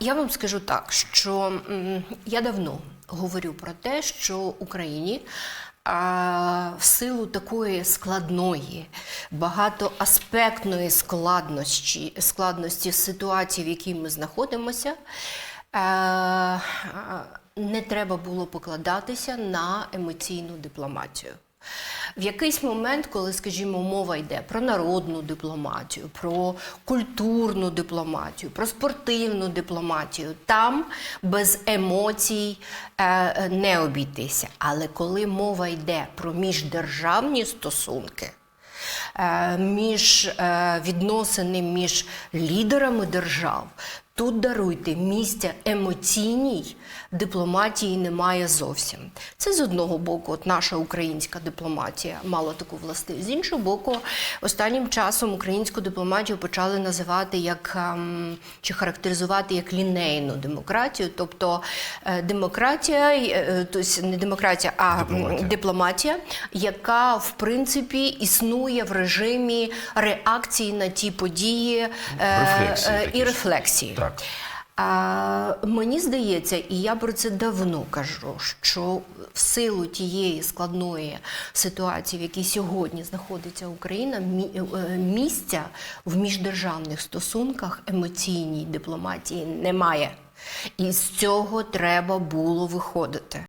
Я вам скажу так, що я давно говорю про те, що Україні в силу такої складної, багатоаспектної складності, складності ситуації, в якій ми знаходимося, не треба було покладатися на емоційну дипломатію. В якийсь момент, коли, скажімо, мова йде про народну дипломатію, про культурну дипломатію, про спортивну дипломатію, там без емоцій е, не обійтися. Але коли мова йде про міждержавні стосунки, е, між е, відносини між лідерами держав. Тут даруйте місця емоційній дипломатії немає зовсім. Це з одного боку, от наша українська дипломатія мала таку властивість. З іншого боку, останнім часом українську дипломатію почали називати як ем, чи характеризувати як лінейну демократію, тобто е, демократія, тобто не демократія, а Дипломатія. дипломатія, яка в принципі існує в режимі реакції на ті події е, Рефлексії е, і рефлексії. Так. А, мені здається, і я про це давно кажу, що в силу тієї складної ситуації, в якій сьогодні знаходиться Україна, е, місця в міждержавних стосунках емоційній дипломатії немає. І з цього треба було виходити.